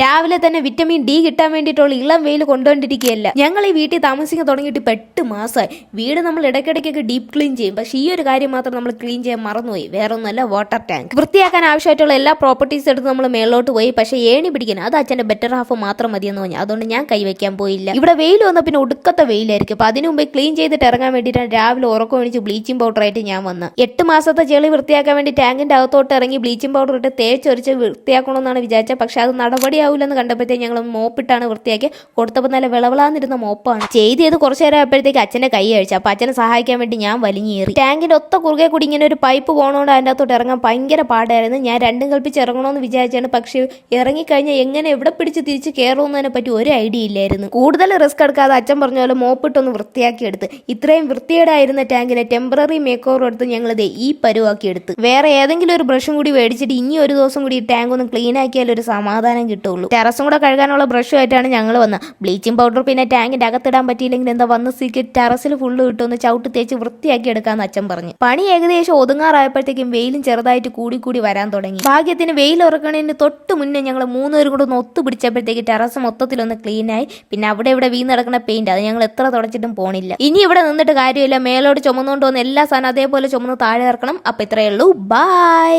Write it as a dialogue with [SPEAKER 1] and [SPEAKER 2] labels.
[SPEAKER 1] രാവിലെ തന്നെ vitamin D കിട്ടാൻ വേണ്ടിയിട്ടുള്ള ഇളം വെയിൽ കൊണ്ടുകൊണ്ടിരിക്കുകയല്ല ഞങ്ങൾ ഈ വീട്ടിൽ താമസിക്കാൻ തുടങ്ങിയിട്ട് പെട്ട് മാസമായി. വീട് നമ്മൾ ഇടയ്ക്കിടയ്ക്കൊക്കെ ഡീപ് ക്ലീൻ ചെയ്യും. പക്ഷേ ഈ ഒരു കാര്യം മാത്രം നമ്മൾ ക്ലീൻ ചെയ്യാൻ മറന്നുപോയി. വേറെ ഒന്നുമല്ല വാട്ടർ ടാങ്ക് വൃത്തിയാക്കാൻ ആവശ്യമായിട്ടുള്ള എല്ലാ പ്രോപ്പർട്ടീസ് എടുത്ത് നമ്മൾ മേളോട്ട് പോയി. പക്ഷേ ഏണി പിടിക്കാൻ അത് അച്ഛന്റെ ബെറ്റർ ഹാഫ് മാത്രം മതിയെന്ന് പറഞ്ഞു. അതുകൊണ്ട് ഞാൻ കൈവയ്ക്കാൻ പോയില്ല. ഇവിടെ വെയിൽ വന്ന പിന്നെ ഒടുക്കത്തെ വെയിലായിരിക്കും. അപ്പൊ അതിനു മുമ്പ് ക്ലീൻ ചെയ്തിട്ട് ഇറങ്ങാൻ വേണ്ടിയിട്ടാണ് രാവിലെ ഉറക്കം ഒഴിച്ച് ബ്ലീച്ചിങ് പൗഡർ ആയിട്ട് ഞാൻ വന്ന് എട്ട് മാസത്തെ ചെളി വൃത്തിയാക്കാൻ വേണ്ടി ടാങ്കിന്റെ അകത്തോട്ട് ഇറങ്ങി ബ്ലീച്ചിങ് പൗഡർ ഇട്ട് തേച്ചൊരിച്ച് വൃത്തിയാക്കണമെന്നാണ് വിചാരിച്ചത്. പക്ഷേ അത് നടപടിയാവില്ലെന്ന് കണ്ടപ്പോഴത്തേക്ക് ഞങ്ങൾ മോപ്പിട്ടാണ് വൃത്തിയാക്കി കൊടുത്തപ്പോൾ നല്ല വിളവിളാന്നിരുന്ന മോപ്പാണ്. ചെയ്ത് ചെയ്ത് കുറച്ച് നേരം ആയപ്പോഴത്തേക്ക് അച്ഛനെ കൈ അഴിച്ചു. അപ്പൊ അച്ഛനെ സഹായിക്കാൻ വേണ്ടി ഞാൻ വലിഞ്ഞേറി. ടാങ്കിന്റെ ഒത്ത കുറുകെ കൂടി ഇങ്ങനെ ഒരു പൈപ്പ് പോകണോണ്ട് അതിന്റെ അകത്തോട്ട് ഇറങ്ങാൻ ഭയങ്കര പാടായിരുന്നു. ഞാൻ രണ്ടും കൽപ്പിച്ച് ഇറങ്ങണമെന്ന് വിചാരിച്ചാണ്. പക്ഷേ ഇറങ്ങിക്കഴിഞ്ഞാൽ എങ്ങനെ എവിടെ പിടിച്ച് തിരിച്ച് കയറുമെന്നതിനെ പറ്റി ഒരു ഐഡിയ ഇല്ലായിരുന്നു. കൂടുതൽ റിസ്ക് എടുക്കാതെ അച്ഛൻ പറഞ്ഞ പോലെ മോപ്പിട്ടൊന്ന് വൃത്തിയാക്കി എടുത്ത്. ഇത്രയും വൃത്തിയേടായിരുന്ന ടാങ്കിനെ ടെമ്പററി മേക്ക് ഓവർ എടുത്ത് ഞങ്ങൾ ദേ ഈ പരുവാക്കി എടുത്ത്. വേറെ ഏതെങ്കിലും ഒരു ബ്രഷും കൂടി മേടിച്ചിട്ട് ഇനി ഒരു ദിവസം കൂടി ഈ ടാങ്ക് ഒന്ന് ക്ലീൻ ആക്കിയാൽ ഒരു സമാധാനം കിട്ടുള്ളൂ. ടെറസും കൂടെ കഴുകാനുള്ള ബ്രഷും ആയിട്ടാണ് ഞങ്ങൾ വന്നത്. ബ്ലീച്ചിങ് പൗഡർ പിന്നെ ടാങ്കിന്റെ അകത്തിടാൻ പറ്റിയില്ലെങ്കിൽ എന്താ വന്ന് സീക്ക് ടെറസിൽ ഫുള്ള് കിട്ടുമെന്ന് ചവിട്ട് തേച്ച് വൃത്തിയാക്കി എടുക്കാന്ന് അച്ഛൻ പറഞ്ഞു. പണി ഏകദേശം ഒതുങ്ങാറായപ്പോഴത്തേക്കും വെയിലും ചെറുതായിട്ട് കൂടി കൂടി വരാൻ തുടങ്ങി. ഭാഗ്യത്തിന് വെയിൽ ഉറക്കണതിന് തൊട്ട് മുന്നേ ഞങ്ങൾ മൂന്നുപേരും കൂടെ ഒന്ന് ഒത്തു പിടിച്ചപ്പോഴത്തേക്ക് ടെറസ് മൊത്തത്തിലൊന്ന് ക്ലീൻ ആയി. പിന്നെ അവിടെ ഇവിടെ വീണ് നടക്കുന്ന പെയിന്റ് അത് ഞങ്ങൾ എത്ര തുടച്ചിട്ടും പോണില്ല. ഇനി ഇവിടെ നിന്നിട്ട് കാര്യമില്ല. മേലോട്ട് ചുമന്നുകൊണ്ട് വന്ന് എല്ലാ സാധനം അതേപോലെ ചുമന്ന് താഴെ ഇറക്കണം. അപ്പൊ ഇത്രയേ ഉള്ളൂ. ബൈ